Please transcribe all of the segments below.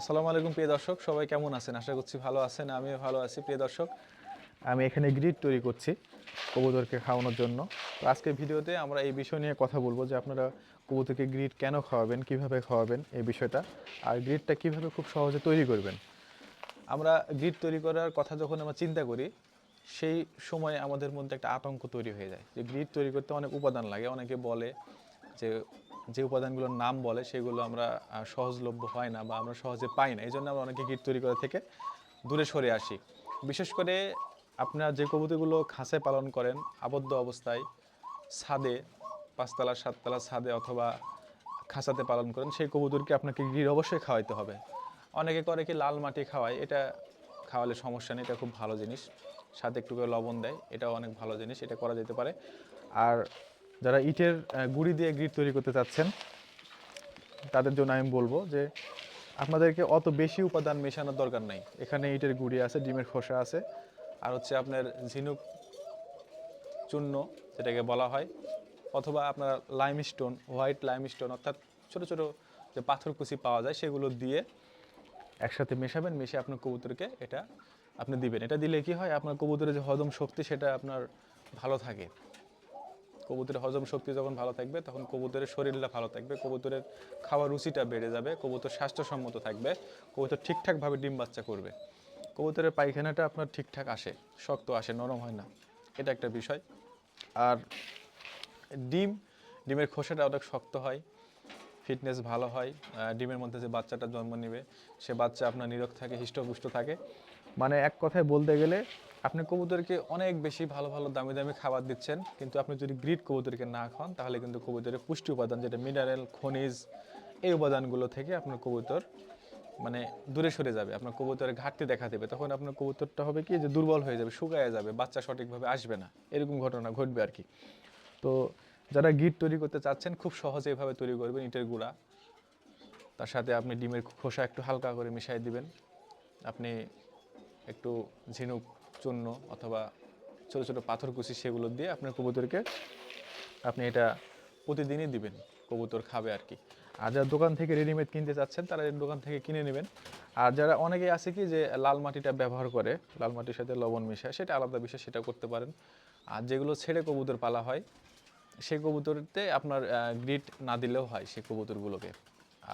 আসসালামু আলাইকুম, প্রিয় দর্শক। সবাই কেমন আছেন? আশা করছি ভালো আছেন, আমিও ভালো আছি, প্রিয় দর্শক। আমি এখানে গ্রিড তৈরি করছি কবুতরকে খাওয়ানোর জন্য। তো আজকের ভিডিওতে আমরা এই বিষয় নিয়ে কথা বলব যে আপনারা কবুতরকে গ্রিড কেন খাওয়াবেন, কীভাবে খাওয়াবেন এই বিষয়টা, আর গ্রিডটা কীভাবে খুব সহজে তৈরি করবেন। আমরা গ্রিড তৈরি করার কথা যখন আমরা চিন্তা করি, সেই সময় আমাদের মধ্যে একটা আতঙ্ক তৈরি হয়ে যায় যে গ্রিড তৈরি করতে অনেক উপাদান লাগে। অনেকে বলে যে যে উপাদানগুলোর নাম বলে সেগুলো আমরা সহজলভ্য হয় না বা আমরা সহজে পাই না। এই জন্য আমরা অনেকে গ্রিড তৈরি করা থেকে দূরে সরে আসি। বিশেষ করে আপনারা যে কবুতরগুলো খাঁচে পালন করেন, আবদ্ধ অবস্থায় ছাদে, পাঁচতলা, সাততলা ছাদে অথবা খাঁচাতে পালন করেন, সেই কবুতরকে আপনাকে গ্রিড অবশ্যই খাওয়াইতে হবে। অনেকে করে কি লাল মাটি খাওয়ায়, এটা খাওয়ালে সমস্যা নেই, এটা খুব ভালো জিনিস। সাথে একটু করে লবণ দেয়, এটাও অনেক ভালো জিনিস, এটা করা যেতে পারে। আর যারা ইটের গুঁড়ি দিয়ে গ্রিড তৈরি করতে চাচ্ছেন, তাদের জন্য আমি বলব যে আপনাদেরকে অত বেশি উপাদান মেশানোর দরকার নাই। এখানে ইটের গুঁড়ি আছে, ডিমের খোসা আছে, আর হচ্ছে আপনার ঝিনুক চূর্ণ, যেটাকে বলা হয়, অথবা আপনার লাইমস্টোন হোয়াইট লাইমস্টোন অর্থাৎ ছোট ছোট যে পাথরকুচি পাওয়া যায়, সেগুলো দিয়ে একসাথে মেশাবেন মিশে আপনার কবুতরকে এটা আপনি দিবেন। এটা দিলে কি হয়, আপনার কবুতরের যে হজম শক্তি, সেটা আপনার ভালো থাকে। কবুতরের হজম শক্তি যখন ভালো থাকবে, তখন কবুতরের শরীরটা ভালো থাকবে, কবুতরের খাওয়ার রুচিটা বেড়ে যাবে, কবুতর স্বাস্থ্যসম্মত থাকবে, কবুতর ঠিকঠাকভাবে ডিম বাচ্চা করবে। কবুতরের পায়খানাটা আপনার ঠিকঠাক আসে, শক্ত আসে, নরম হয় না, এটা একটা বিষয়। আর ডিম, ডিমের খোসাটা অনেক শক্ত হয়, ফিটনেস ভালো হয় ডিমের মধ্যে যে বাচ্চাটা জন্ম নেবে, সে বাচ্চা আপনার নিরোগ থাকে, হৃষ্টপুষ্ট থাকে। মানে এক কথায় বলতে গেলে, আপনি কবুতরকে অনেক বেশি ভালো ভালো, দামি দামি খাবার দিচ্ছেন। কিন্তু আপনি যদি গ্রিড কবুতরকে না খান, তাহলে কিন্তু কবুতরের পুষ্টি উপাদান যেটা মিনারেল খনিজ, এই উপাদানগুলো থেকে আপনার কবুতর মানে দূরে সরে যাবে। আপনার কবুতরের ঘাটতি দেখা দেবে। তখন আপনার কবুতরটা হবে কি যে দুর্বল হয়ে যাবে, শুকায় যাবে, বাচ্চা সঠিকভাবে আসবে না। এরকম ঘটনা ঘটবে আর কি। তো যারা গিট তৈরি করতে চাচ্ছেন, খুব সহজে এভাবে তৈরি করবেন ইটের গুঁড়া। তার সাথে আপনি ডিমের খোসা একটু হালকা করে মিশিয়ে দিবেন। আপনি একটু ঝিনুক, চূর্ণ অথবা ছোটো ছোটো পাথর কুচি সেগুলো দিয়ে আপনার কবুতরকে আপনি এটা প্রতিদিনই দিবেন। কবুতর খাবে আর কি। আর যারা দোকান থেকে রেডিমেড কিনতে চাচ্ছেন, তারা দোকান থেকে কিনে নেবেন। আর যারা অনেকেই আছে কি যে লাল মাটিটা ব্যবহার করে, লাল মাটির সাথে লবণ মিশায়, সেটা আলাদা বিষয় সেটা করতে পারেন। আর যেগুলো ছেড়ে কবুতর পালা হয়, সেই কবুতরতে আপনার গ্রিট না দিলেও হয়, সেই কবুতরগুলোকে।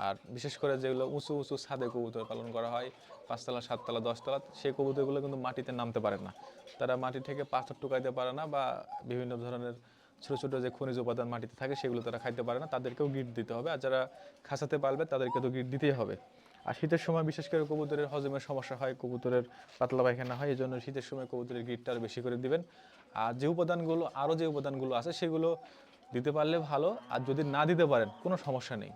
আর বিশেষ করে যেগুলো উঁচু উঁচু ছাদে কবুতর পালন করা হয়, পাঁচতলা, সাততলা, দশতলা, সেই কবুতরগুলো কিন্তু মাটিতে নামতে পারে না। তারা মাটি থেকে পাথর টুকাইতে পারে না বা বিভিন্ন ধরনের ছোটো ছোটো যে খনিজ উপাদান মাটিতে থাকে সেগুলো তারা খাইতে পারে না। তাদেরকেও গিট দিতে হবে আর যারা খাঁচাতে পারবে তাদেরকে তো গিট দিতেই হবে। আর শীতের সময় বিশেষ করে কবুতরের হজমের সমস্যা হয়, কবুতরের পাতলা পায়খানা হয় এই জন্য শীতের সময় কবুতরের গিটটা আরও বেশি করে দিবেন। আর যে উপাদানগুলো আরও যে উপাদানগুলো আছে সেগুলো দিতে পারলে ভালো, আর যদি না দিতে পারেন কোনো সমস্যা নেই।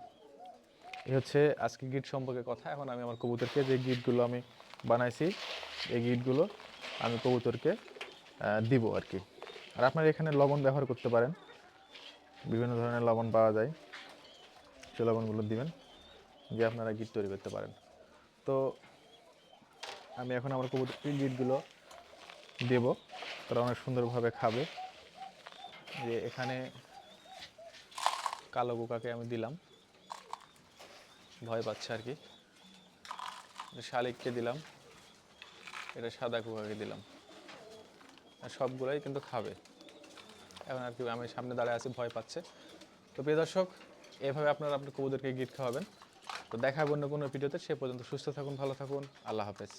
এই হচ্ছে আজকে গিট সম্পর্কে কথা। এখন আমি আমার কবুতরকে যে গিটগুলো আমি বানাইছি, এই গিটগুলো আমি কবুতরকে দিব আর কি। আর আপনারা এখানে লবণ ব্যবহার করতে পারেন। বিভিন্ন ধরনের লবণ পাওয়া যায়। সে লবণগুলো দিবেন, দিয়ে আপনারা গিট তৈরি করতে পারেন। তো আমি এখন আমার কবুতরকে গিটগুলো দেব। তারা অনেক সুন্দরভাবে খাবে। যে এখানে কালো কোকাকে আমি দিলাম। ভয় পাচ্ছে আর কি। শালিককে দিলাম। এটা সাদা কুকাকে দিলাম। আর সবগুলোই কিন্তু খাবে। এখন আর কি আমি সামনে দাঁড়ায় আছি, ভয় পাচ্ছে। তো প্রিয় দর্শক, এভাবে আপনারা আপনার কবুদেরকে গিট খাওয়াবেন। তো দেখা অন্য কোনো ভিডিওতে। সে পর্যন্ত সুস্থ থাকুন, ভালো থাকুন। আল্লাহ হাফেজ।